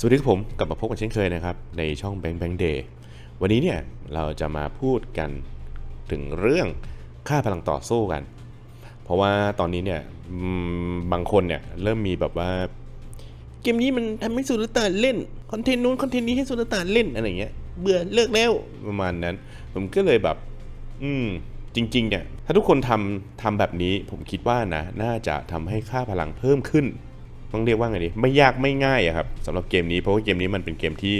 สวัสดีครับผมกลับมาพบกันเช่นเคยนะครับ ในช่อง Bank Bank Day วันนี้เนี่ยเราจะมาพูดกันถึงเรื่องค่าพลังต่อสู้กัน เพราะว่าตอนนี้เนี่ยบางคนเนี่ยเริ่มมีแบบว่า เกมนี้มันทำให้สุลต่านเล่น คอนเทนต์นู้นคอนเทนต์นี้ให้สุลต่านเล่นอะไรเงี้ยเบื่อเลิกแล้วประมาณนั้น ผมก็เลยแบบ อืมจริงๆเนี่ยถ้าทุกคนทำทำแบบนี้ผมคิดว่านะน่าจะทำให้ค่าพลังเพิ่มขึ้น ต้องเรียกว่าไงดีไม่ยากไม่ง่ายอะครับสำหรับเกมนี้เพราะว่าเกมนี้มันเป็นเกมที่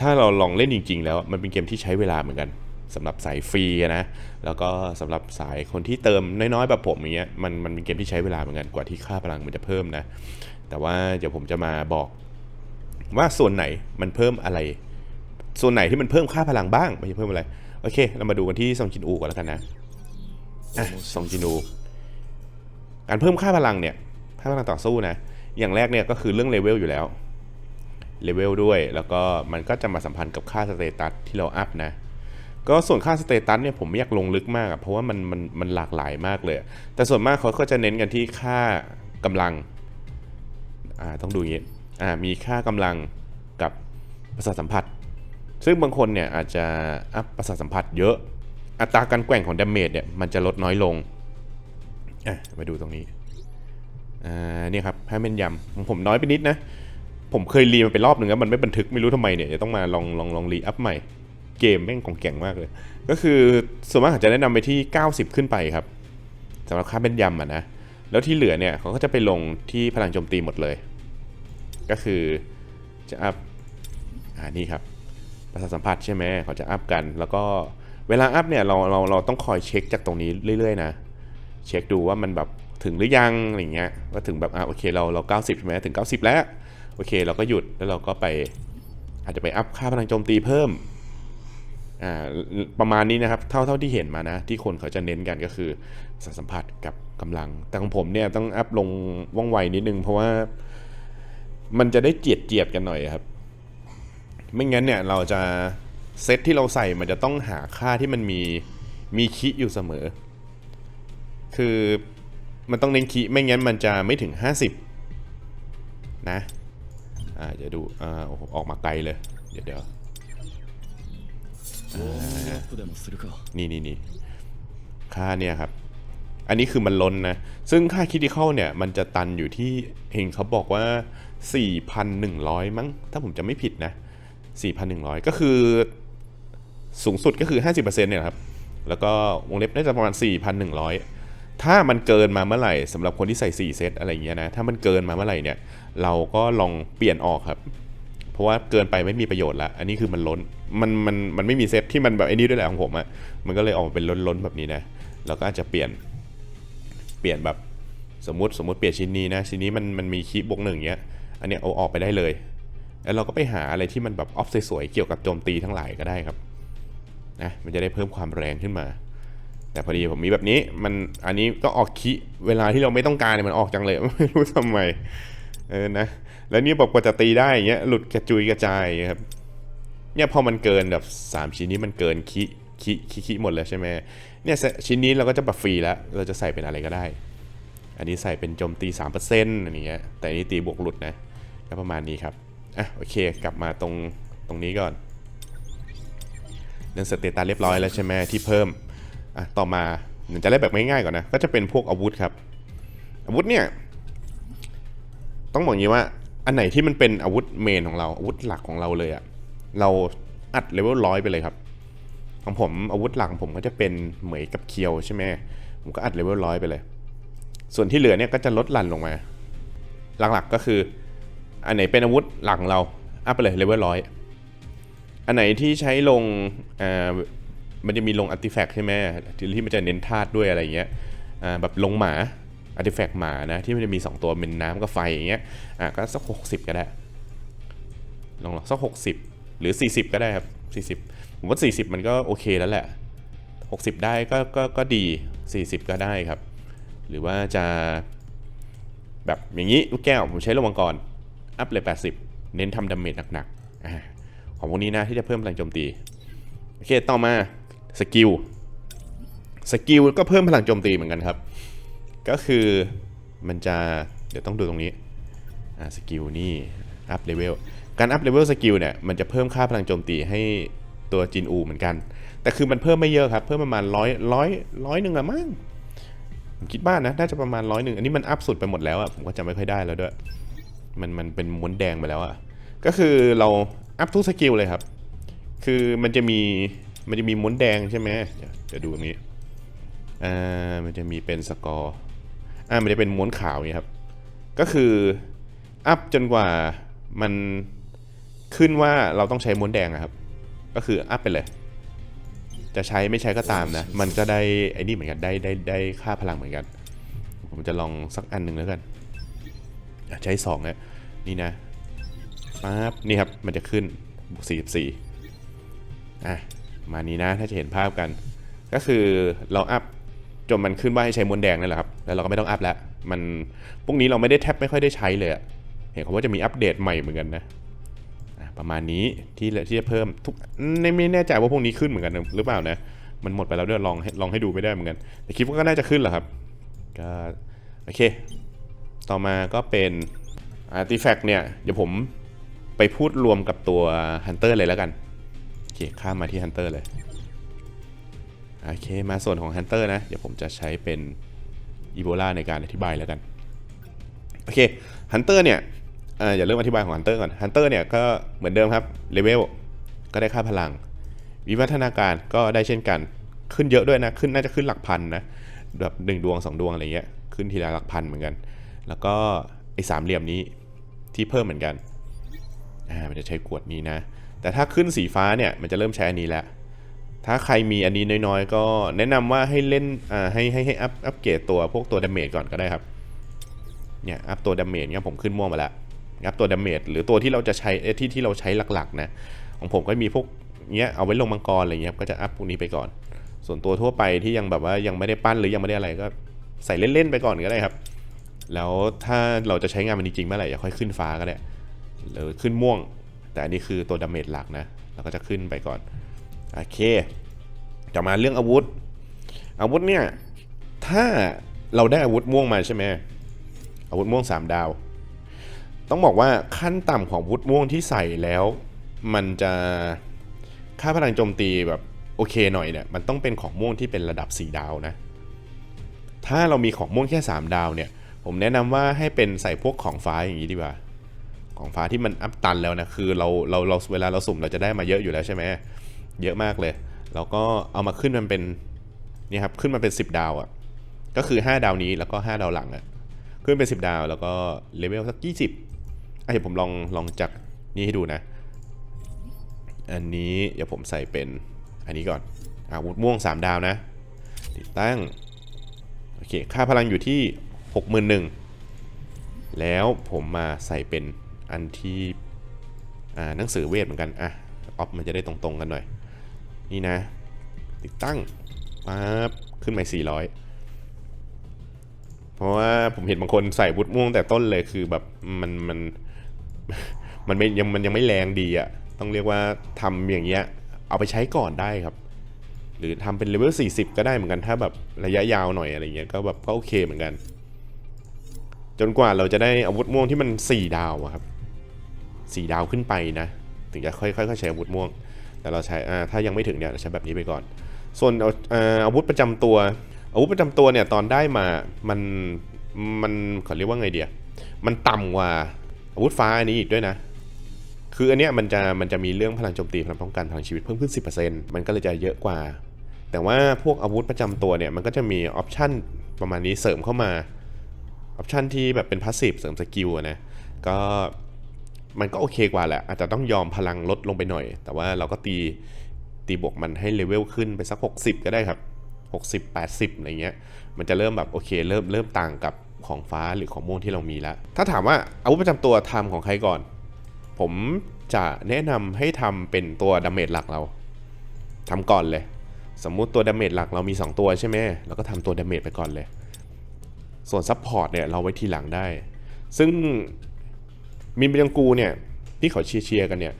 ถ้าเราลองเล่นจริง ๆ แล้วมันเป็นเกมที่ใช้เวลาเหมือนกันสำหรับสายฟรีนะแล้วก็สำหรับสายคนที่เติมน้อยๆแบบผมอย่างเงี้ยมันมันเป็นเกมที่ใช้เวลาเหมือนกันกว่าที่ค่าพลังมันจะเพิ่มนะ แต่ว่าเดี๋ยวผมจะมาบอกว่าส่วนไหนมันเพิ่มอะไร ส่วนไหนที่มันเพิ่มค่าพลังบ้างไม่ใช่เพิ่มอะไรโอเค เรามาดูกันที่ซองจินอูก่อนแล้วกันนะอะซองจินอูการเพิ่มค่าพลังเนี่ยค่าพลังต่อสู้นะ อย่างแรกเนี่ยก็คือเรื่องเลเวลอยู่แล้วเลเวลด้วยแล้วก็มันก็จะมาสัมพันธ์กับค่าสเตตัสที่เราอัพนะก็ส่วนค่าสเตตัสเนี่ยผมไม่อยากลงลึกมากเพราะว่ามันมันมันหลากหลายมากเลย แต่ส่วนมากเขาก็จะเน้นกันที่ค่ากำลังอ่าต้องดูอย่างนี้อ่ามีค่ากำลังกับประสาทสัมผัส ซึ่งบางคนเนี่ยอาจจะอัพประสาทสัมผัสเยอะอัตราการแกว่งของดาเมจเนี่ยมันจะลดน้อยลงอะมาดูตรงนี้ อ่าเนี่ยครับให้แม่นยำของผมน้อยไปนิดนะ ผมเคยรีมันไปรอบหนึ่งแล้วมันไม่บันทึกไม่รู้ทำไมเนี่ยจะต้องมาลองลองลองรีอัพใหม่ เกมแม่งของแก่งมากเลย ก็คือส่วนมากจะแนะนำไปที่ 90 ขึ้นไปครับสำหรับค่าแม่นยำอะนะแล้วที่เหลือเนี่ยเขาก็จะไปลงที่พลังโจมตีหมดเลย ก็คือจะอัพอ่านี่ครับประสาทสัมผัสใช่ไหมเขาจะอัพกัน แล้วก็เวลาอัพเนี่ยเราเราเราต้องคอยเช็คจากตรงนี้เรื่อยๆนะ เช็คดูว่ามันแบบ ถึงหรือยังอะไรเงี้ยว่าถึงแบบอะโอเคเราเรา90ใช่ไหมถึง 90 แล้วโอเค เราก็หยุดแล้วเราก็ไป อาจจะไปอัพค่าพลังโจมตีเพิ่มอ่าประมาณนี้นะครับ เท่าเท่าที่เห็นมานะ ที่คนเขาจะเน้นกันก็คือสัมสัมผัสกับกำลัง แต่ของผมเนี่ยต้องอัพลงว่องไวนิดนึง เพราะว่ามันจะได้เจียดเจียดกันหน่อยครับ ไม่งั้นเนี่ยเราจะเซตที่เราใส่มันจะต้องหาค่าที่มันมีมีคิอยู่เสมอ คือ มันต้องเน้นคีไม่งั้นมันจะไม่ถึง 50 นะ อ่า เดี๋ดู อ่า ออกมาไกลเลยเดี๋ยวนี่นี่นี่ค่าเนี่ยครับ อันนี้คือมันล้นนะ ซึ่งค่าคิดิเข้าเนี่ย มันจะตันอยู่ที่เห็นเขาบอกว่า 4,100 มั้ง ถ้าผมจะไม่ผิดนะ 4,100 ก็คือสูงสุดก็คือ 50%เนี่ยครับ แล้วก็วงเล็บน่าจะประมาณ 4,100 ถ้ามันเกินมาเมื่อไหร่สำหรับคนที่ใส่4เซตอะไรอย่างเงี้ยนะถ้ามันเกินมาเมื่อไหร่เนี่ย เราก็ลองเปลี่ยนออกครับ เพราะว่าเกินไปไม่มีประโยชน์ละอันนี้คือมันล้นมันมันมันไม่มีเซตที่มันแบบไอ้นี่ด้วยแหละของผมอะ่ะมันก็เลยออกมาเป็นล้นๆแบบนี้นะเราก็อาจจะเปลี่ยนเปลี่ยนแบบสมมติสมมติเปลี่ยนชิ้นนี้นะชิ้นนี้มันมันมีคีย์บวกหนึ่งเงี้ยอันเนี้ยเอาออกไปได้เลย แล้วเราก็ไปหาอะไรที่มันแบบออฟสวยๆเกี่ยวกับโจมตีทั้งหลายก็ได้ครับนะมันจะได้เพิ่มความแรงขึ้นมา แต่พอดีผมมีแบบนี้มันอันนี้ก็ออกคีย์เวลาที่เราไม่ต้องการเนี่ยมันออกจังเลยไม่รู้ทำไมเออนะแล้วนี่บอกว่าจะตีได้อย่างเงี้ยหลุดกระจุยกระจายครับเนี่ยพอมันเกินแบบสามชิ้นนี้มันเกินคิคิคิคิหมดแล้วใช่ไหมเนี่ยชิ้นนี้เราก็จะแบบฟรีแล้ว เราจะใส่เป็นอะไรก็ได้ อันนี้ใส่เป็นโจมตี 3%อันนี้เงี้ยแต่อันนี้ตีบวกหลุดนะก็ประมาณนี้ครับอะโอเคกลับมาตรงตรงนี้ก่อนเรื่องสเตตัสเรียบร้อยแล้วใช่ไหมที่เพิ่ม อะต่อมาจะเล่นแบบง่ายๆก่อนนะ ก็จะเป็นพวกอาวุธครับ อาวุธเนี่ย ต้องบอกอย่างนี้ว่า อันไหนที่มันเป็นอาวุธเมนของเรา อาวุธหลักของเราเลยอะเราอัดเลเวลร้อยไปเลยครับ ของผมอาวุธหลักของผมก็จะเป็นเหมยกับเคียวใช่ไหมผมก็อัดเลเวลร้อยไปเลย ส่วนที่เหลือเนี่ยก็จะลดหลั่นลงมา หลักๆก็คือ อันไหนเป็นอาวุธหลักของเราอัพไปเลยเลเวลร้อยอันไหนที่ใช้ลงอ่า มันจะมีลงอาร์ติแฟกต์ใช่ไหมที่ที่มันจะเน้นธาตุด้วยอะไรเงี้ยแบบลงหมาอาร์ติแฟกต์หมานะที่มันจะมี 2 ตัวเป็นน้ำกับไฟอย่างเงี้ยอะก็สัก 60 ก็ได้ ลองลองสัก 60 หรือ 40 ก็ได้ครับ 40 ผมว่า 40 มันก็โอเคแล้วแหละ 60 ได้ก็ก็ก็ดี 40 ก็ได้ครับ หรือว่าจะแบบอย่างนี้ลูกแก้วผมใช้ลงมังกรอัพเลย 80 เน้นทำดาเมจหนักๆของพวกนี้นะที่จะเพิ่มพลังโจมตี โอเค ต่อมา สกิลสกิลก็เพิ่มพลังโจมตีเหมือนกันครับ ก็คือมันจะเดี๋ยวต้องดูตรงนี้อ่าสกิลนี่อัพเลเวลการอัพเลเวลสกิลเนี่ยมันจะเพิ่มค่าพลังโจมตีให้ตัวจินอูเหมือนกัน แต่คือมันเพิ่มไม่เยอะครับ เพิ่มประมาณร้อยร้อยร้อยหนึ่งละมั้งผมคิดบ้านนะ น่าจะประมาณร้อยหนึ่งอันนี้มันอัพสุดไปหมดแล้วอะผมก็จำไม่ค่อยได้แล้วด้วย มันมันเป็นม้วนแดงไปแล้วอะก็คือเราอัพทุกสกิลเลยครับ คือมันจะมี มันจะมีม้วนแดงใช่ไหมเดี๋ยวดูตรงนี้ อ่า มันจะมีเป็นสกอร์ อ่า มันจะเป็นม้วนขาวนี้ครับ ก็คืออัพจนกว่ามันขึ้นว่าเราต้องใช้ม้วนแดงอะครับ ก็คืออัพไปเลย จะใช้ไม่ใช้ก็ตามนะ มันก็ได้ไอ้นี่เหมือนกัน ได้ได้ได้ค่าพลังเหมือนกัน ผมจะลองสักอันหนึ่งแล้วกัน ใช้สองนี่นี่นะปั๊บนี่ครับ มันจะขึ้นบวกสี่สี่อะ มานี้นะถ้าจะเห็นภาพกัน ก็คือเราอัพจนมันขึ้นว่าให้ใช้มวนแดงนั่นแหละครับ แล้วเราก็ไม่ต้องอัพแล้ว มันพวกนี้เราไม่ได้แทบไม่ค่อยได้ใช้เลยอะเห็นเขาว่าจะมีอัปเดตใหม่เหมือนกันนะ ประมาณนี้ที่ที่จะเพิ่มทุกไม่ไม่แน่ใจว่าพวกนี้ขึ้นเหมือนกันหรือเปล่านะ มันหมดไปแล้วด้วยลองให้ลองให้ดูไม่ได้เหมือนกัน แต่คิดว่าก็น่าจะขึ้นแหละครับ ก็โอเค ต่อมาก็เป็นอาร์ติแฟกต์เนี่ย เดี๋ยวผมไปพูดรวมกับตัวฮันเตอร์เลยแล้วกัน เคข้ามมาที่ฮันเตอร์เลย โอเค มาส่วนของฮันเตอร์นะ เดี๋ยวผมจะใช้เป็นอีโบลาในการอธิบายแล้วกัน โอเคฮันเตอร์เนี่ยเอ่ออย่าเริ่มอธิบายของฮันเตอร์ก่อนฮันเตอร์เนี่ยก็เหมือนเดิมครับเลเวลก็ได้ค่าพลัง วิวัฒนาการก็ได้เช่นกัน ขึ้นเยอะด้วยนะ ขึ้นน่าจะขึ้นหลักพันนะ แบบหนึ่งดวงสองดวงอะไรเงี้ย ขึ้นทีละหลักพันเหมือนกัน แล้วก็ไอ้สามเหลี่ยมนี้ที่เพิ่มเหมือนกัน อ่ามันจะใช้กวดนี้นะ แต่ถ้าขึ้นสีฟ้าเนี่ยมันจะเริ่มใช้อันนี้แล้ว ถ้าใครมีอันนี้น้อยๆ ก็แนะนำว่าให้เล่นอ่าให้ให้ให้อัพอัพเกรดตัวพวกตัวดาเมจก่อนก็ได้ครับ เนี่ยอัพตัวดาเมจเนี่ยผมขึ้นม่วงมาแล้วอัพตัวดาเมจหรือตัวที่เราจะใช้ที่ที่เราใช้หลักๆนะของผมก็มีพวกเนี้ยเอาไว้ลงมังกรอะไรเงี้ยก็จะอัพพวกนี้ไปก่อน ส่วนตัวทั่วไปที่ยังแบบว่ายังไม่ได้ปั้นหรือยังไม่ได้อะไรก็ใส่เล่นๆไปก่อนก็ได้ครับ แล้วถ้าเราจะใช้งานมันจริงๆเมื่อไหร่อย่าค่อยขึ้นฟ้าก็ได้หรือขึ้นม่วง แต่อันนี้คือตัวดาเมจหลักนะเราก็จะขึ้นไปก่อน โอเค จะมาเรื่องอาวุธ อาวุธเนี่ย ถ้าเราได้อาวุธม่วงมาใช่ไหมอาวุธม่วงสามดาว ต้องบอกว่าขั้นต่ำของอาวุธม่วงที่ใส่แล้ว มันจะค่าพลังโจมตีแบบโอเคหน่อยเนี่ยมันต้องเป็นของม่วงที่เป็นระดับ 4 ดาวนะ ถ้าเรามีของม่วงแค่ 3 ดาวเนี่ย ผมแนะนำว่าให้เป็นใส่พวกของฟ้าอย่างนี้ดีกว่า ของฟ้าที่มันอัพตันแล้วนะคือเราเราเราเวลาเราสุ่มเราจะได้มาเยอะอยู่แล้วใช่ไหมเยอะมากเลย แล้วก็เอามาขึ้นมันเป็นนี่ครับขึ้นมาเป็น 10 ดาวอะ่ะก็คือ 5 ดาวนี้แล้วก็ 5 ดาวหลังอะ่ะขึ้นเป็น 10 ดาวแล้วก็เลเวลสัก 20อะเดี๋ยวผมลองลองจากนี่ให้ดูนะ อันนี้เดี๋ยวผมใส่เป็นอันนี้ก่อนอาวุธม่วง 3 ดาวนะ ติดตั้งโอเคค่าพลังอยู่ที่ 61,000แล้วผมมาใส่เป็น อันที่อ่าหนังสือเวทเหมือนกัน อะออฟมันจะได้ตรงๆกันหน่อย นี่นะ ติดตั้งปั๊บขึ้นมา400 เพราะว่าผมเห็นบางคนใส่วุธม่วงแต่ต้นเลยคือแบบมันมันมันไม่ยังมันยังไม่แรงดีอะ่ะ ต้องเรียกว่าทำอย่างเงี้ย เอาไปใช้ก่อนได้ครับ หรือทำเป็นเลเวล40 ก็ได้เหมือนกันถ้าแบบระยะยาวหน่อยอะไรเงี้ยก็แบบก็โอเคเหมือนกัน จนกว่าเราจะได้อาวุธม่วงที่มัน 4 ดาวอะครับ 4 ดาวขึ้นไปนะ ถึงจะค่อยๆใช้อาวุธม่วง แต่เราใช้ถ้ายังไม่ถึงเนี่ยเราใช้แบบนี้ไปก่อน ส่วนอาวุธประจำตัว อาวุธประจำตัวเนี่ยตอนได้มามันมันขาเรียกว่าไงเดียมันต่ำกว่าอาวุธฟ้าอันนี้อีกด้วยนะ คืออันเนี้ยมันจะมันจะมีเรื่องพลังโจมตีพลังป้องกันพลังชีวิตเพิ่มขึ้น 10%มันก็เลยจะเยอะกว่า แต่ว่าพวกอาวุธประจำตัวเนี่ยมันก็จะมีออปชันประมาณนี้เสริมเข้ามาออปชันที่แบบเป็นพาสซีฟเสริมสกิลนะ ก็ มันก็โอเคกว่าแหละ อาจจะต้องยอมพลังลดลงไปหน่อย แต่ว่าเราก็ตีตีบวกมันให้เลเวลขึ้นไปสัก 60 ก็ได้ครับ 60 80อะไรเงี้ย มันจะเริ่มแบบโอเค เริ่มเริ่มต่างกับของฟ้าหรือของม่วงที่เรามีแล้ว ถ้าถามว่าอาวุธประจำตัวทำของใครก่อน ผมจะแนะนำให้ทำเป็นตัวดาเมจหลักเราทำก่อนเลย สมมุติตัวดาเมจหลักเรามี 2 ตัวใช่ไหมแล้วก็ทำตัวดาเมจไปก่อนเลย ส่วนซับพอร์ตเนี่ยเราไว้ทีหลังได้ ซึ่ง มินเบยังกูเนี่ยที่เขาเชียร์กันเนี่ย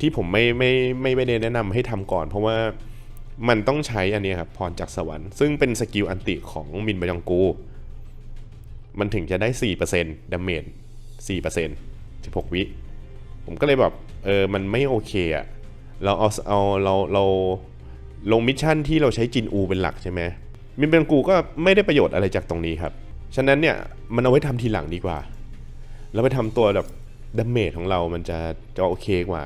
ที่ผมไม่ไม่ไม่ไม่ได้แนะนำให้ทำก่อน เพราะว่ามันต้องใช้อันนี้ครับพรจากสวรรค์ซึ่งเป็นสกิลอันติของมินบยังกู มันถึงจะได้ 4%ดาเมจ4% 16 วิ ผมก็เลยแบบเออมันไม่โอเคอะเราเอาเอาเราเราลงมิชชั่นที่เราใช้จินอูเป็นหลักใช่ไหมมินเป็นกูก็ไม่ได้ประโยชน์อะไรจากตรงนี้ครับ ฉะนั้นเนี่ยมันเอาไว้ทำทีหลังดีกว่า แล้วไปทำตัวแบบ ดาเมจของเรามันจะจะโอเคกว่า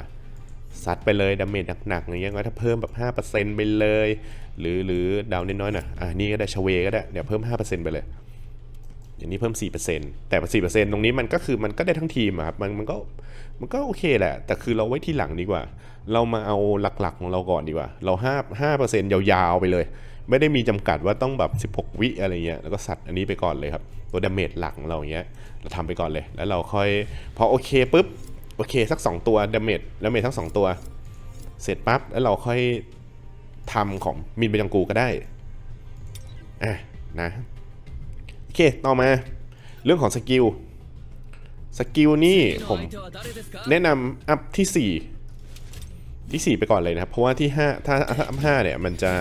ซัดไปเลยดาเมจหนักๆอย่างเงี้ยถ้าเพิ่มแบบ 5%ไปเลย หรือหรือดาวน้อยๆหน่อยอะนี่ก็ได้ชเวก็ได้ เดี๋ยวเพิ่ม 5%ไปเลย อย่างนี้เพิ่ม 4%แต่4%ตรงนี้มันก็คือมันก็ได้ทั้งทีมครับมันมันก็มันก็โอเคแหละ แต่คือเราไว้ที่หลังดีกว่า เรามาเอาหลักๆของเราก่อนดีกว่า เรา5 5%ยาวๆไปเลย ไม่ได้มีจำกัดว่าต้องแบบ 16 วิอะไรเงี้ยแล้วก็สัตว์อันนี้ไปก่อนเลยครับ ตัวดาเมจหลักของเราเงี้ยเราทำไปก่อนเลย แล้วเราค่อยพอโอเคปุ๊บโอเคสัก 2 ตัวดาเมจดาเมจทั้ง 2 ตัว เสร็จปั๊บแล้วเราค่อยทำของมินไปยังกูก็ได้อะนะโอเคต่อมาเรื่องของสกิลสกิลนี่ผมแนะนำอัพที่ 4 ที่ 4 ไปก่อนเลยนะครับ เพราะว่าที่ 5 ถ้าถ้าอัพ5เนี่ยมันจะ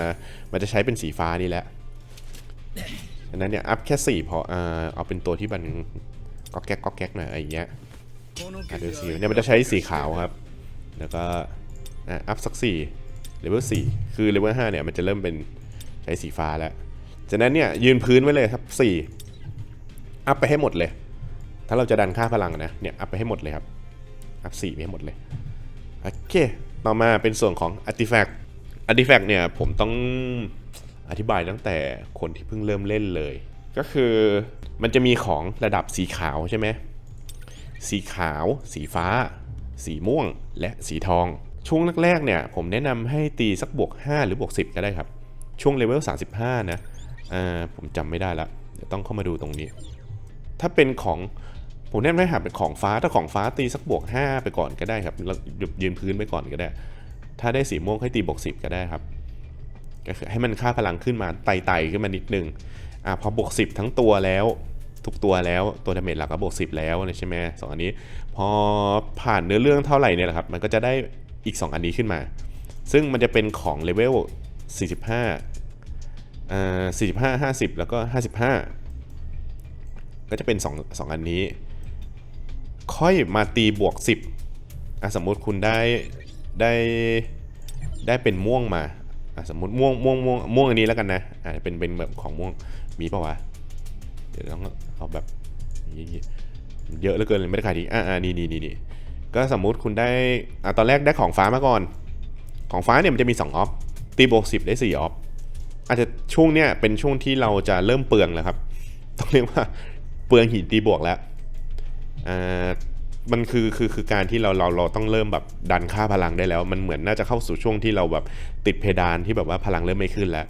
มันจะใช้เป็นสีฟ้านี่แหละฉะนั้นเนี่ยอัพแค่ 4 พออ่าเอาเป็นตัวที่มันก็แก๊กก็แก๊กหน่อยอะไรอย่างเงี้ยอะดูสิเนี่ยมันจะใช้สีขาวครับ แล้วก็อะอัพสัก4เลเวล4คือเลเวล5เนี่ยมันจะเริ่มเป็นใช้สีฟ้าแล้วจากนั้นเนี่ยยืนพื้นไว้เลยครับ 4 อัพไปให้หมดเลย ถ้าเราจะดันค่าพลังนะเนี่ยอัพไปให้หมดเลยครับอัพ4ไปให้หมดเลยโอเค ต่อมาเป็นส่วนของ Artifact Artifact เนี่ยผมต้องอธิบายตั้งแต่คนที่เพิ่งเริ่มเล่นเลย ก็คือมันจะมีของระดับสีขาวใช่ไหมสีขาว สีฟ้า สีม่วง และสีทอง ช่วงแรกๆเนี่ยผมแนะนำให้ตีสักบวก 5 หรือบวก 10 ก็ได้ครับ ช่วงเลเวล 35 นะ อ่า ผมจำไม่ได้ละ เดี๋ยวต้องเข้ามาดูตรงนี้ ถ้าเป็นของ ผมแนะนำให้หาเป็นของฟ้าถ้าของฟ้าตีสักบวก 5 ไปก่อนก็ได้ครับแล้วหยุดยืนพื้นไปก่อนก็ได้ ถ้าได้สีม่วงให้ตีบวก10 ก็ได้ครับ ก็คือให้มันค่าพลังขึ้นมาไต่ๆขึ้นมานิดนึงอ่าพอบวก10 ทั้งตัวแล้ว ทุกตัวแล้วตัวดาเมจหลักก็บวก10 แล้วใช่ไหมสองอันนี้ พอผ่านเนื้อเรื่องเท่าไหร่เนี่ยแหละครับ มันก็จะได้อีก 2 อันนี้ขึ้นมา ซึ่งมันจะเป็นของเลเวล45อ่า45 50 แล้วก็ 55 ก็จะเป็น 2 2 อันนี้ ค่อยมาตีบวก 10อะสมมุติคุณได้ได้ได้เป็นม่วงมาอะสมมติม่วงม่วงม่วงม่วงอันนี้แล้วกันนะอะเป็นเป็นแบบของม่วงมีปะวะเดี๋ยวต้องเอาแบบเยอะเหลือเกินเลยไม่ได้ขายทีอ่าอ่านี่นี่นี่นี่ก็สมมุติคุณได้อะตอนแรกได้ของฟ้ามาก่อน ของฟ้าเนี่ยมันจะมี2ออฟตีบวก10 ได้4ออฟอาจจะช่วงเนี้ยเป็นช่วงที่เราจะเริ่มเปลืองแล้วครับ ต้องเรียกว่าเปลืองหินตีบวกแล้ว มันคือคือคือการที่เราเราเราต้องเริ่มแบบดันค่าพลังได้แล้ว มันเหมือนน่าจะเข้าสู่ช่วงที่เราแบบติดเพดานที่แบบว่าพลังเริ่มไม่ขึ้นแล้ว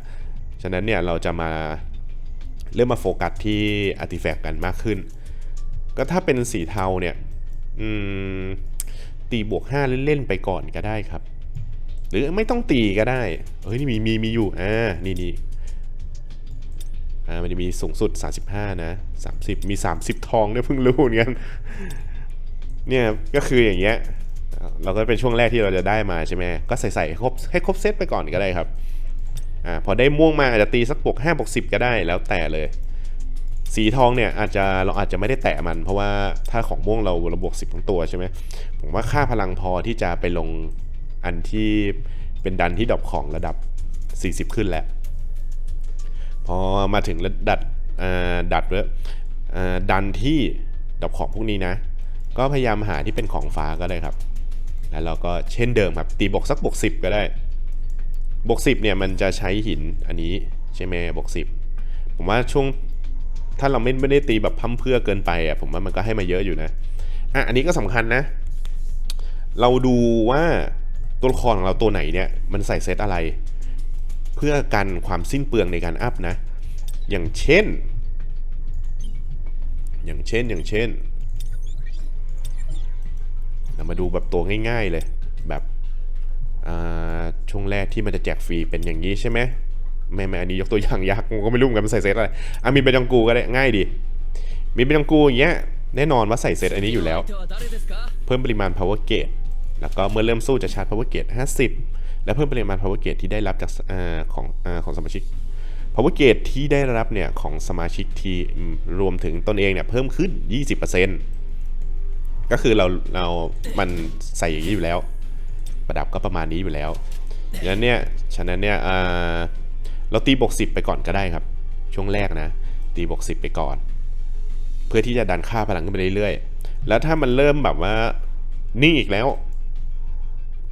ฉะนั้นเนี่ยเราจะมาเริ่มมาโฟกัสที่อาร์ติแฟกต์กันมากขึ้น ก็ถ้าเป็นสีเทาเนี่ยตีบวก5เล่นๆไปก่อนก็ได้ครับ หรือไม่ต้องตีก็ได้เฮ้ยนี่มีมีมีอยู่อ่านี่นี่ อ่ามันจะมีสูงสุด 35 นะ 30 มี 30 ทองด้วยเพิ่งรู้เหมือนกันเนี่ยก็คืออย่างเงี้ยเราก็เป็นช่วงแรกที่เราจะได้มาใช่ไหมก็ใส่ใส่ให้ครบให้ครบเซตไปก่อนก็ได้ครับอ่าพอได้ม่วงมาอาจจะตีสักบวก5บวก10ก็ได้แล้วแต่เลย สีทองเนี่ยอาจจะเราอาจจะไม่ได้แตะมัน เพราะว่าถ้าของม่วงเราเราบวก10ทั้งตัวใช่ไหมผมว่าค่าพลังพอที่จะไปลงอันที่เป็นดันที่ดรอปของระดับ 40 ขึ้นแล้ว พอมาถึงระดับดัดเยอ่าดันที่ดรอปของพวกนี้นะ ก็พยายามหาที่เป็นของฟ้าก็ได้ครับ แล้วเราก็เช่นเดิมครับตีบวกสักบวก10 ก็ได้บวก10เนี่ยมันจะใช้หินอันนี้ใช่ไหมบวก10 ผมว่าช่วงถ้าเราไม่ไม่ได้ตีแบบพั่มเพื่อเกินไปอะผมว่ามันก็ให้มาเยอะอยู่นะอะอันนี้ก็สำคัญนะ เราดูว่าตัวละครของเราตัวไหนเนี่ยมันใส่เซตอะไร เพื่อกันความสิ้นเปลืองในการอัพนะ อย่างเช่น อย่างเช่นอย่างเช่น เรามาดูแบบตัวง่าย ๆเลย แบบช่วงแรกที่มันจะแจกฟรีเป็นอย่างนี้ใช่ไหมไม่ไม่อันนี้ยกตัวอย่างยากก็ไม่รู้เหมือนกันใส่เซตอะไรอะมีเปจังกูก็ได้ง่ายดีมีเปจังกูอย่างเงี้ยแน่นอนว่าใส่เซตอันนี้อยู่แล้ว เพิ่มปริมาณ power gate แล้วก็เมื่อเริ่มสู้จะชาร์จ power gate 50 และเพิ่มปริมาณ power gate ที่ได้รับจากอของอของสมาชิก power gate ที่ได้รับเนี่ยของสมาชิกทีมรวมถึงตนเองเนี่ยเพิ่มขึ้น 20%ก็คือเราเรา มันใส่อย่างนี้อยู่แล้ว ประดับก็ประมาณนี้อยู่แล้วฉะนั้นเนี่ยฉะนั้นเนี่ยเราตีบวกสิไปก่อนก็ได้ครับ ช่วงแรกนะ ตีบวกสิไปก่อน เพื่อที่จะดันค่าพลังขึ้นไปเรื่อยๆ แล้วถ้ามันเริ่มแบบว่านิ่งอีกแล้ว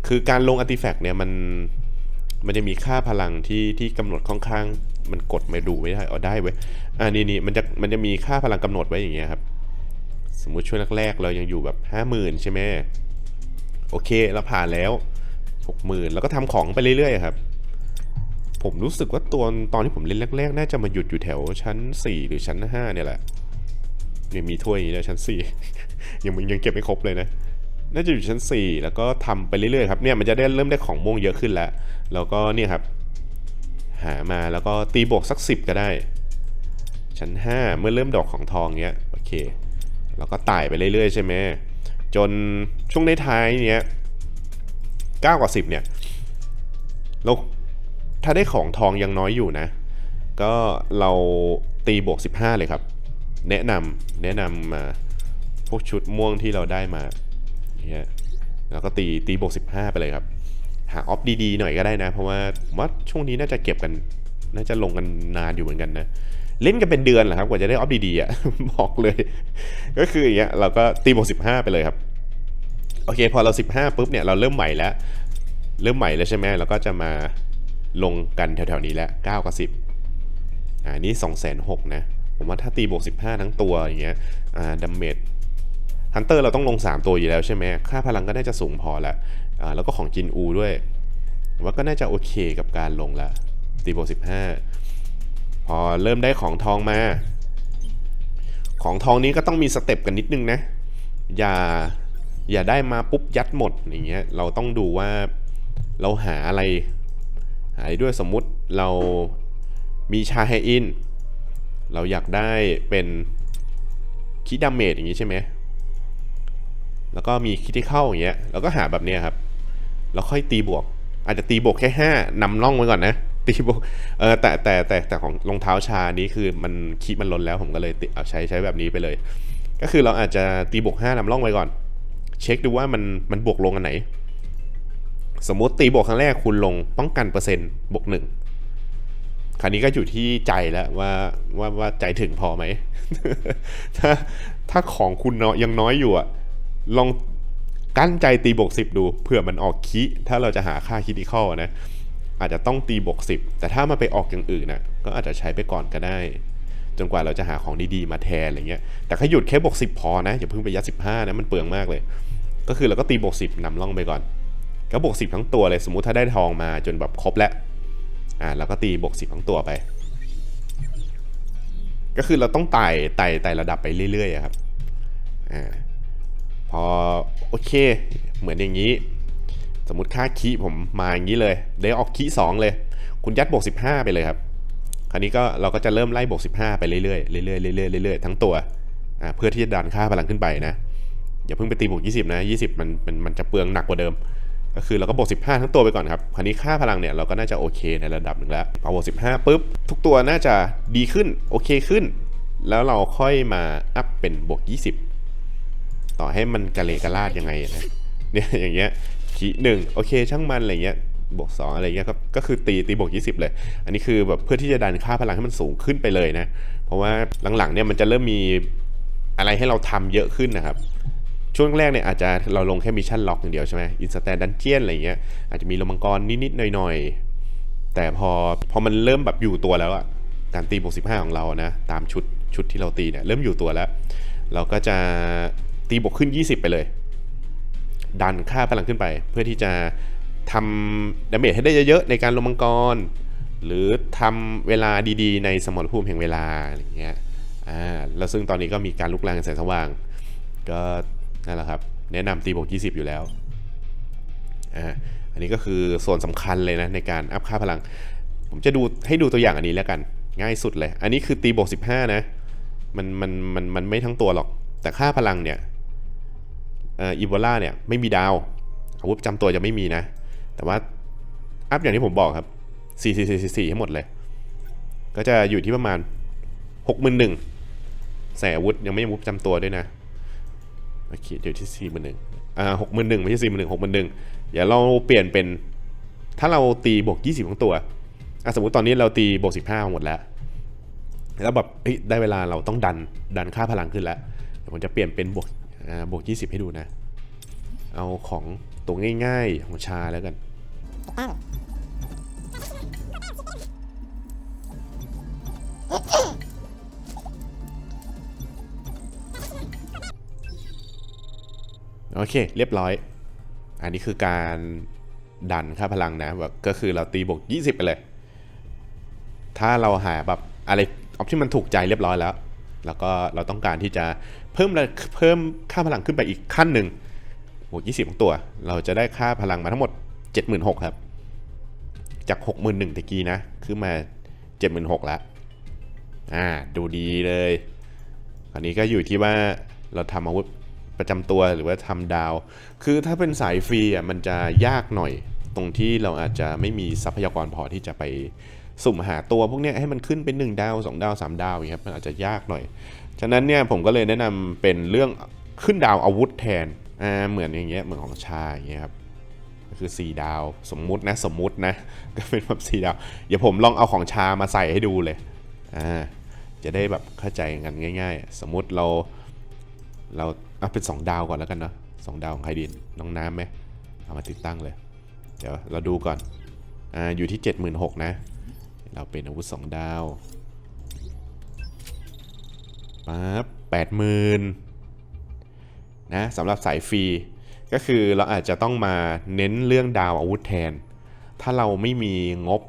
คือการลงอาร์ติแฟกต์เนี่ยมันมันจะมีค่าพลังที่ที่กำหนดค่อนข้าง มันกดไม่ดูไม่ได้เอาได้เว้ยอ่านี่นี่มันจะมันจะมีค่าพลังกำหนดไว้อย่างเงี้ยครับ สมมุติช่วงแรกๆเรายังอยู่แบบห้าหมื่นใช่ไหมโอเคเราผ่านแล้วหกหมื่นแล้วก็ทำของไปเรื่อยๆครับ ผมรู้สึกว่าตัวตอนที่ผมเล่นแรกๆ น่าจะมาหยุดอยู่แถวชั้น 4 หรือชั้น 5 เนี่ยแหละยังมีถ้วยอย่างนี้นะชั้น 4 ยังยังเก็บไม่ครบเลยนะ น่าจะอยู่ชั้น 4 แล้วก็ทำไปเรื่อยๆครับเนี่ยมันจะได้เริ่มได้ของม่วงเยอะขึ้นแล้ว แล้วก็เนี่ยครับ หามาแล้วก็ตีบวกสัก 10 ก็ได้ ชั้น 5 เมื่อเริ่มดอกของทองเนี้ยโอเคแล้วก็ไต่ไปเรื่อยๆใช่ไหมจนช่วงในท้ายเนี้ย9กว่า 10 เนี่ยเราถ้าได้ของทองยังน้อยอยู่นะ ก็เราตีบวก 15 เลยครับ แนะนำแนะนำมาพวกชุดม่วงที่เราได้มา เนี่ยแล้วก็ตีตีบวก15ไปเลยครับ หาออฟดีๆหน่อยก็ได้นะ เพราะว่าผมว่าช่วงนี้น่าจะเก็บกัน น่าจะลงกันนานอยู่เหมือนกันนะเล่นกันเป็นเดือนแหละครับกว่าจะได้ออฟดีๆอะบอกเลย ก็คืออย่างเงี้ยเราก็ตีบวกสิบห้าไปเลยครับโอเคพอเราสิบห้าปุ๊บเนี่ยเราเริ่มใหม่แล้ว เริ่มใหม่แล้วใช่ไหมเราก็จะมาลงกันแถวๆนี้แล้วเก้ากับสิบอ่านี่สองแสนหกนะผมว่าถ้าตีบวกสิบห้าทั้งตัวอย่างเงี้ยอ่าดัมเมจ ฮันเตอร์เราต้องลง 3 ตัวอยู่แล้วใช่ไหมค่าพลังก็น่าจะสูงพอแล้วอ่าแล้วก็ของจินอูด้วย ว่าก็น่าจะโอเคกับการลงละตีบวกสิบห้าพอเริ่มได้ของทองมา ของทองนี้ก็ต้องมีสเต็ปกันนิดนึงนะ อย่าอย่าได้มาปุ๊บยัดหมดอย่างเงี้ยเราต้องดูว่าเราหาอะไร หาด้วยสมมุติเรามีชาไฮอิน เราอยากได้เป็นคิดดาเมจอย่างงี้ใช่ไหม แล้วก็มีคิดที่เข้าอย่างเงี้ยเราก็หาแบบเนี้ยครับแล้วค่อยตีบวก อาจจะตีบวกแค่ห้านำร่องไว้ก่อนนะตีบวกเออแต่แต่แต่แต่ของรองเท้าชานี้คือมันคีมันล้นแล้วผมก็เลยเอาใช้ใช้แบบนี้ไปเลย ก็คือเราอาจจะตีบวก5นำร่องไว้ก่อน เช็คดูว่ามันมันบวกลงอันไหน สมมติตีบวกครั้งแรกคุณลงป้องกันเปอร์เซ็นต์บวกหนึ่งคราวนี้ก็อยู่ที่ใจแล้วว่าว่าว่าใจถึงพอไหมถ้าถ้าของคุณเนาะยังน้อยอยู่อะ ลองกั้นใจตีบวกสิบดูเผื่อมันออกคิถ้าเราจะหาค่าคิดิคอลนะอาจจะต้องตีบวกสิบแต่ถ้ามาไปออกอย่างอื่นนะก็อาจจะใช้ไปก่อนก็ได้ จนกว่าเราจะหาของดีๆมาแทนอะไรเงี้ยแต่ถ้าหยุดแค่บวกสิบพอนะอย่าเพิ่งไปยัดสิบห้านะมันเปลืองมากเลย ก็คือเราก็ตีบวกสิบนำล่องไปก่อนก็บวกสิบทั้งตัวเลยสมมุติถ้าได้ทองมาจนแบบครบแล้วอ่าเราก็ตีบวกสิบทั้งตัวไป ก็คือเราต้องไต่ไต่ไต่ระดับไปเรื่อยๆครับอ่า อโอเค เหมือนอย่างนี้ สมมติค่าคีผมมาอย่างนี้เลยได้ออกคีสองเลย คุณยัดบวก15 ไปเลยครับ คราวนี้ก็เราก็จะเริ่มไล่บวก15 ไปเรื่อยๆเรื่อยๆเรื่อยๆเรื่อยๆทั้งตัวเพื่อที่จะดันค่าพลังขึ้นไปนะอย่าเพิ่งไปตีบวก20 นะ 20 มันมันมันจะเปลืองหนักกว่าเดิม ก็คือเราก็บวก15 ทั้งตัวไปก่อนครับ คราวนี้ค่าพลังเนี่ยเราก็น่าจะโอเคในระดับหนึ่งแล้วพอบวก15ปุ๊บทุกตัวน่าจะดีขึ้นโอเคขึ้น แล้วเราค่อยมาอัพเป็นบวก 20 ต่อให้มันกะเลกะลาดยังไงนะเนี่ยอย่างเงี้ยขีหนึ่งโอเคช่างมันอะไรเงี้ยบวกสองอะไรเงี้ยครับก็คือตีตีบวก 20 เลย อันนี้คือแบบเพื่อที่จะดันค่าพลังให้มันสูงขึ้นไปเลยนะ เพราะว่าหลังๆเนี่ยมันจะเริ่มมีอะไรให้เราทำเยอะขึ้นนะครับช่วงแรกเนี่ยอาจจะเราลงแค่มิชชั่นล็อกอย่างเดียวใช่ไหมอินสแตนดันเจียนอะไรเงี้ยอาจจะมีลมมังกรนิดๆหน่อยๆ แต่พอพอมันเริ่มแบบอยู่ตัวแล้วอะการตีบวก15 ของเรานะตามชุดชุดที่เราตีเนี่ยเริ่มอยู่ตัวแล้ว เราก็จะ ตีบวกขึ้น 20 ไปเลย ดันค่าพลังขึ้นไป เพื่อที่จะทำดาเมจให้ได้เยอะๆในการลงมังกร หรือทำเวลาดีๆ ในสมรภูมิแห่งเวลาอะไรอย่างเงี้ยอ่าแล้วซึ่งตอนนี้ก็มีการลุกลามแสงสว่าง ก็นั่นแหละครับ แนะนำตีบวก 20 อยู่แล้วอ่าอันนี้ก็คือส่วนสำคัญเลยนะในการอัพค่าพลัง ผมจะดูให้ดูตัวอย่างอันนี้แล้วกัน ง่ายสุดเลย อันนี้คือตีบวก 15 นะมันมันมันมันไม่ทั้งตัวหรอก แต่ค่าพลังเนี่ย อีโบลาเนี่ยไม่มีดาวอาวุธประจำตัวจะไม่มีนะ แต่ว่าอัพอย่างที่ผมบอกครับ 4 4 4 4ให้หมดเลย ก็จะอยู่ที่ประมาณ 6 1 0 0 0ใส่อาวุธยังไม่มีอาวุธประจำตัวด้วยนะโอเคเดี๋ยวที่สี่หมื่นหนึ่งอ่าหกหมื่นหนึ่งไม่ใช่สี่หมื่นหนึ่งหกหมื่นหนึ่งเดี๋ยวเราเปลี่ยนเป็นถ้าเราตีบวกยี่สิบของตัวอะสมมติตอนนี้เราตีบวกสิบห้าหมดแล้ว แล้วแบบได้เวลาเราต้องดันดันค่าพลังขึ้นแล้วผมจะเปลี่ยนเป็นบวก บวกยี่สิบให้ดูนะ เอาของตัวง่ายๆ ของชาแล้วกันโอเค เรียบร้อย อันนี้คือการดันค่าพลังนะแบบก็คือเราตีบวก 20 ไปเลย ถ้าเราหาแบบอะไรออปที่มันถูกใจเรียบร้อยแล้ว แล้วก็เราต้องการที่จะ เพิ่มเพิ่มค่าพลังขึ้นไปอีกขั้นหนึ่งบวก20ของตัว เราจะได้ค่าพลังมาทั้งหมด 76,000 ครับ จาก 61,000ตะกี้นะ ขึ้นมา 76,000แล้วอ่า ดูดีเลย อันนี้ก็อยู่ที่ว่าเราทำอาวุธประจำตัวหรือว่าทำดาว คือถ้าเป็นสายฟรีอะมันจะยากหน่อย ตรงที่เราอาจจะไม่มีทรัพยากรพอที่จะไปสุ่มหาตัวพวกเนี้ยให้มันขึ้นเป็น 1 ดาว 2 ดาว 3 ดาวอย่างเงี้ยครับมันอาจจะยากหน่อย ฉะนั้นเนี่ยผมก็เลยแนะนำเป็นเรื่องขึ้นดาวอาวุธแทนอ่าเหมือนอย่างเงี้ยเหมือนของชาอย่างเงี้ยครับก็คือ 4 ดาวสมมุตินะสมมุตินะ ก็เป็นแบบ4ดาวเดี๋ยวผมลองเอาของชามาใส่ให้ดูเลยอ่าจะได้แบบเข้าใจกันง่าย ๆ สมมุติเราเราเอาเป็น 2 ดาวก่อนแล้วกันเนาะสองดาวของใครดีน้องน้ำไหมเอามาติดตั้งเลย เดี๋ยวเราดูก่อนอ่าอยู่ที่ 76,000นะเราเป็นอาวุธ 2 ดาว ปั๊บแปดหมื่นนะสำหรับสายฟรีก็คือเราอาจจะต้องมาเน้นเรื่องดาวอาวุธแทน ถ้าเราไม่มีงบ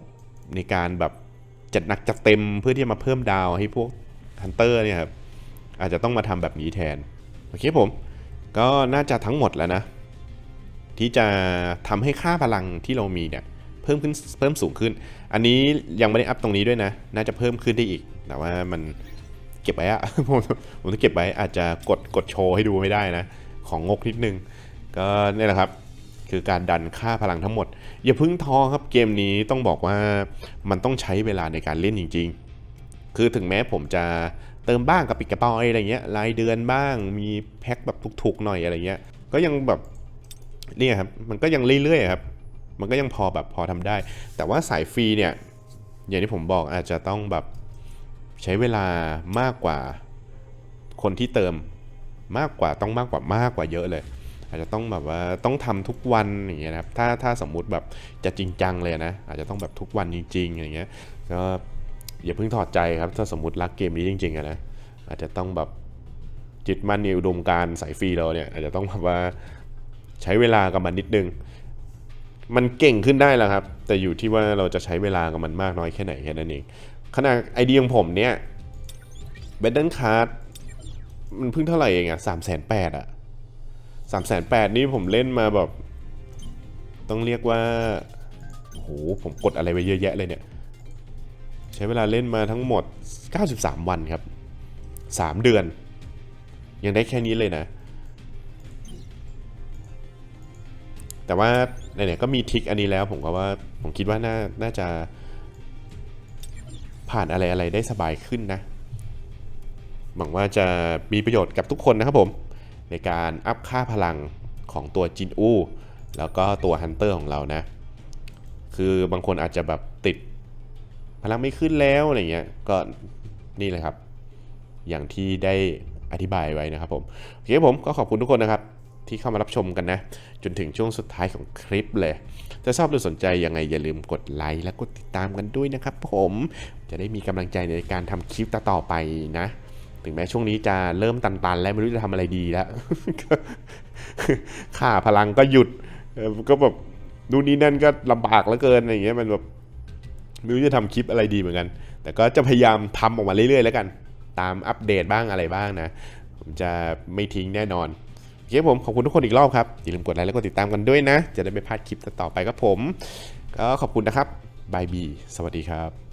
ในการแบบจัดหนักจัดเต็มเพื่อที่จะมาเพิ่มดาวให้พวกฮันเตอร์เนี่ยครับอาจจะต้องมาทำแบบนี้แทน โอเคผม ก็น่าจะทั้งหมดแล้วนะ ที่จะทำให้ค่าพลังที่เรามีเนี่ยเพิ่มขึ้นเพิ่มสูงขึ้น อันนี้ยังไม่ได้อัพตรงนี้ด้วยนะ น่าจะเพิ่มขึ้นได้อีก แต่ว่ามัน เก็บไว้อะผมผมจะเก็บไว้อาจจะกดกดโชว์ให้ดูไม่ได้นะ ของงกนิดนึง ก็นี่แหละครับ คือการดันค่าพลังทั้งหมด อย่าพึ่งท้อครับเกมนี้ต้องบอกว่ามันต้องใช้เวลาในการเล่นจริง ๆ คือถึงแม้ผมจะเติมบ้างกับปิดกระเป๋าอะไรเงี้ยรายเดือนบ้างมีแพ็คแบบถูกๆหน่อยอะไรเงี้ย ก็ยังแบบเนี่ยครับมันก็ยังเรื่อยๆครับ มันก็ยังพอแบบพอทำได้ แต่ว่าสายฟรีเนี่ยอย่างที่ผมบอกอาจจะต้องแบบ ใช้เวลามากกว่าคนที่เติมมากกว่าต้องมากกว่ามากกว่าเยอะเลย อาจจะต้องแบบว่าต้องทำทุกวันอย่างเงี้ยนะครับถ้าถ้าสมมุติแบบจะจริงจังเลยนะ อาจจะต้องแบบทุกวันจริง ๆ อย่างเงี้ยก็อย่าเพิ่งถอดใจครับ ถ้าสมมติรักเกมนี้จริงๆนะอาจจะต้องแบบจิตมั่นในอุดมการสายฟรีเราเนี่ยอาจจะต้องแบบว่าใช้เวลากับมันนิดนึง มันเก่งขึ้นได้แล้วครับ แต่อยู่ที่ว่าเราจะใช้เวลากับมันมากน้อยแค่ไหนแค่นั้นเอง ขนาดไอเดียของผมเนี่ยเบดเดิลคาร์ดมันเพิ่งเท่าไหร่เองอะสามแสนแปดอะสามแสนแปดนี่ผมเล่นมาแบบ ต้องเรียกว่าโอ้โหผมกดอะไรไปเยอะแยะเลยเนี่ย ใช้เวลาเล่นมาทั้งหมด 93 วันครับ 3 เดือน ยังได้แค่นี้เลยนะ แต่ว่าไหนๆก็มีทิกอันนี้แล้วผมก็ว่าผมคิดว่าน่าน่าจะ ผ่านอะไรอะไรได้สบายขึ้นนะหวังว่าจะมีประโยชน์กับทุกคนนะครับผม ในการอัพค่าพลังของตัวจินอูแล้วก็ตัวฮันเตอร์ของเรานะ คือบางคนอาจจะแบบติดพลังไม่ขึ้นแล้วอะไรเงี้ย ก็นี่เลยครับ อย่างที่ได้อธิบายไว้นะครับผม โอเคผมก็ขอบคุณทุกคนนะครับ ที่เข้ามารับชมกันนะ จนถึงช่วงสุดท้ายของคลิปเลยถ้าชอบหรือสนใจยังไงอย่าลืมกดไลค์และกดติดตามกันด้วยนะครับผมจะได้มีกำลังใจในการทำคลิปต่อไปนะ ถึงแม้ช่วงนี้จะเริ่มตันๆ แล้วไม่รู้จะทำอะไรดีแล้วค่าพลังก็หยุดก็แบบดูนนี่นั่นก็ลำบากเหลือเกินอะไรอย่างเงี้ยมันแบบไม่รู้จะทำคลิปอะไรดีเหมือนกัน แต่ก็จะพยายามทำออกมาเรื่อยๆ แล้วกัน ตามอัปเดตบ้างอะไรบ้างนะ ผมจะไม่ทิ้งแน่นอน โอเคผมขอบคุณทุกคนอีกรอบครับอย่าลืมกดไลค์และกดติดตามกันด้วยนะ จะได้ไม่พลาดคลิปต่อไปครับผม ก็ขอบคุณนะครับบายบีสวัสดีครับ